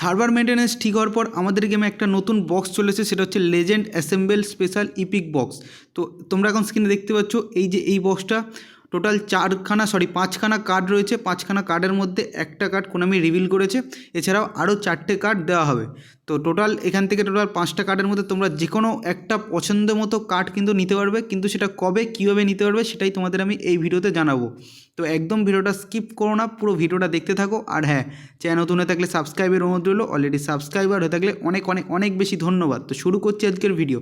Server maintenance ঠিক হওয়ার পর আমাদের গেমে একটা নতুন বক্স চলেছে সেটা হচ্ছে legend assemble special epic box তো তোমরা এখন স্ক্রিনে দেখতে পাচ্ছ, এই যে এই বক্সটা টোটাল চারখানা সরি পাঁচখানা কার্ড রয়েছে। পাঁচখানা কার্ডের মধ্যে একটা কার্ড কোনামি রিভিল করেছে। এছাড়াও আরও চারটে কার্ড দেওয়া হবে। তো টোটাল এখান থেকে টোটাল পাঁচটা কার্ডের মধ্যে তোমরা যে কোনো একটা পছন্দ মতো কার্ড কিন্তু নিতে পারবে। কিন্তু সেটা কবে, কীভাবে নিতে পারবে সেটাই তোমাদের আমি এই ভিডিওতে জানাব। তো একদম ভিডিওটা স্কিপ করো না, পুরো ভিডিওটা দেখতে থাকো। আর হ্যাঁ চ্যানেল নতুন হয়ে থাকলে সাবস্ক্রাইবের অনুরোধ রইল। অলরেডি সাবস্ক্রাইবার হয়ে থাকলে অনেক অনেক অনেক বেশি ধন্যবাদ। তো শুরু করছি আজকের ভিডিও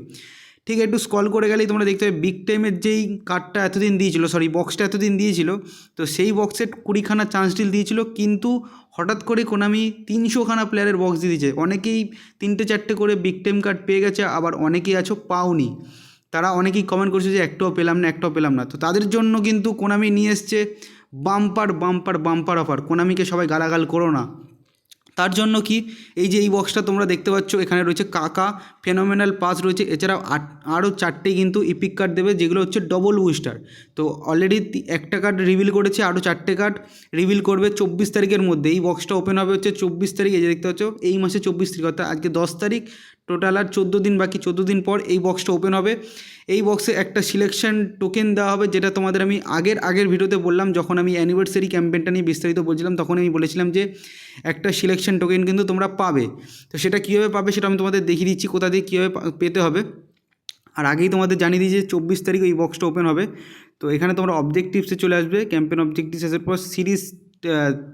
ঠিক একটু স্কল করে গেলেই তোমরা দেখতে পাবে বিগ টাইমের যেই কার্ডটা এতদিন দিয়েছিল সরি বক্সটা এতদিন দিয়েছিল, তো সেই বক্সের কুড়িখানা চান্স ডিল দিয়েছিল, কিন্তু হঠাৎ করে কোনামি তিনশোখানা প্লেয়ারের বক্স দিয়ে দিয়েছে। অনেকেই তিনটে চারটে করে বিগ টাইম কার্ড পেয়ে গেছে, আবার অনেকেই আছো পাওনি। তারা অনেকেই কমেন্ট করছে যে একটাও পেলাম না, একটাও পেলাম না। তো তাদের জন্য কিন্তু কোনামি নিয়ে এসছে বাম্পার বাম্পার বাম্পার অফার কোনামিকে সবাই গালাগাল করো না। তার জন্য কি? এই যে এই বক্সটা তোমরা দেখতে পাচ্ছ, এখানে রয়েছে কাকা ফেনোমেনাল পাস রয়েছে। এছাড়াও আট, আরও চারটে কিন্তু ইপিক কার্ড দেবে, যেগুলো হচ্ছে ডবল বুস্টার তো অলরেডি একটা কার্ড রিভিল করেছে, আরও চারটে কার্ড রিভিল করবে চব্বিশ তারিখের মধ্যে। এই বক্সটা ওপেন হবে হচ্ছে চব্বিশ তারিখ, এই যে দেখতে পাচ্ছ, এই মাসে চব্বিশ তারিখ, অর্থাৎ আজকে দশ তারিখ। টোটাল আর চোদ্দ দিন বাকি, চোদ্দ দিন পর এই বক্সটা ওপেন হবে। এই বক্সে একটা সিলেকশন টোকেন দেওয়া হবে, যেটা তোমাদের আমি আগের আগের ভিডিওতে বললাম, যখন আমি অ্যানিভার্সারি ক্যাম্পেনটা নিয়ে বিস্তারিত বলছিলাম, তখন আমি বলেছিলাম যে একটা সিলেকশন টোকেন কিন্তু তোমরা পাবে। তো সেটা কীভাবে পাবে সেটা আমি তোমাদের দেখিয়ে দিচ্ছি, কোথা দিয়ে কীভাবে পেতে হবে। আর আগেই তোমাদের জানিয়ে দিই যে চব্বিশ তারিখ এই বক্সটা ওপেন হবে। তো এখানে তোমরা অবজেক্টিভসে চলে আসবে ক্যাম্পেন অবজেক্টিভস আসার পর সিরিজ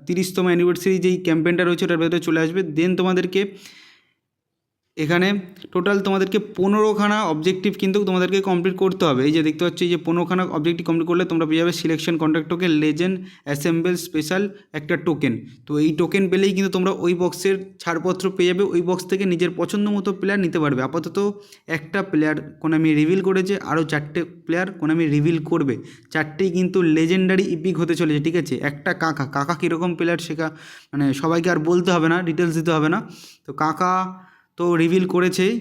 তিরিশতম অ্যানিভার্সারি যেই ক্যাম্পেনটা রয়েছে, ওটার ভেতরে চলে আসবে। দেন তোমাদেরকে এখানে টোটাল তোমাদেরকে পনেরোখানা অবজেক্টিভ কিন্তু তোমাদেরকে কমপ্লিট করতে হবে। এই যে দেখতে পাচ্ছি যে পনেরোখানা অবজেক্টিভ কমপ্লিট করলে তোমরা পেয়ে যাবে selection contact token legend assemble special একটা টোকেন তো এই টোকেন পেলেই কিন্তু তোমরা ওই বক্সের ছাড়পত্র পেয়ে যাবে, ওই বক্স থেকে নিজের পছন্দ মতো প্লেয়ার নিতে পারবে। আপাতত একটা প্লেয়ার কোন কোনামি রিভিল করেছে, আরও চারটে প্লেয়ার কোন কোনামি রিভিল করবে। চারটেই কিন্তু লেজেন্ডারি ইপিক হতে চলেছে, ঠিক আছে? একটা কাকা কাকা কীরকম প্লেয়ার শেখা মানে সবাইকে আর বলতে হবে না ডিটেলস দিতে হবে না। তো কাকা তো রিভিল করেছেই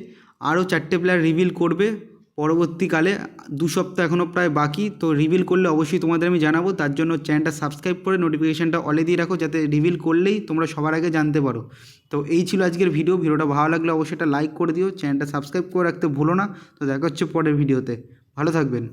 আরও চারটে প্লেয়ার রিভিল করবে। পরবর্তীকালে দু সপ্তাহ এখনও প্রায় বাকি। তো রিভিল করলে অবশ্যই তোমাদের আমি জানাব। তার জন্য চ্যানেলটা সাবস্ক্রাইব করে নোটিফিকেশানটা অলে দিয়ে রাখো। যাতে রিভিল করলেই তোমরা সবার আগে জানতে পারো। তো এই ছিল আজকের ভিডিও ভিডিওটা ভালো লাগলে অবশ্যই একটা লাইক করে দিও। চ্যানেলটা সাবস্ক্রাইব করে রাখতে ভুলো না। তো দেখা হচ্ছে পরের ভিডিওতে ভালো থাকবেন।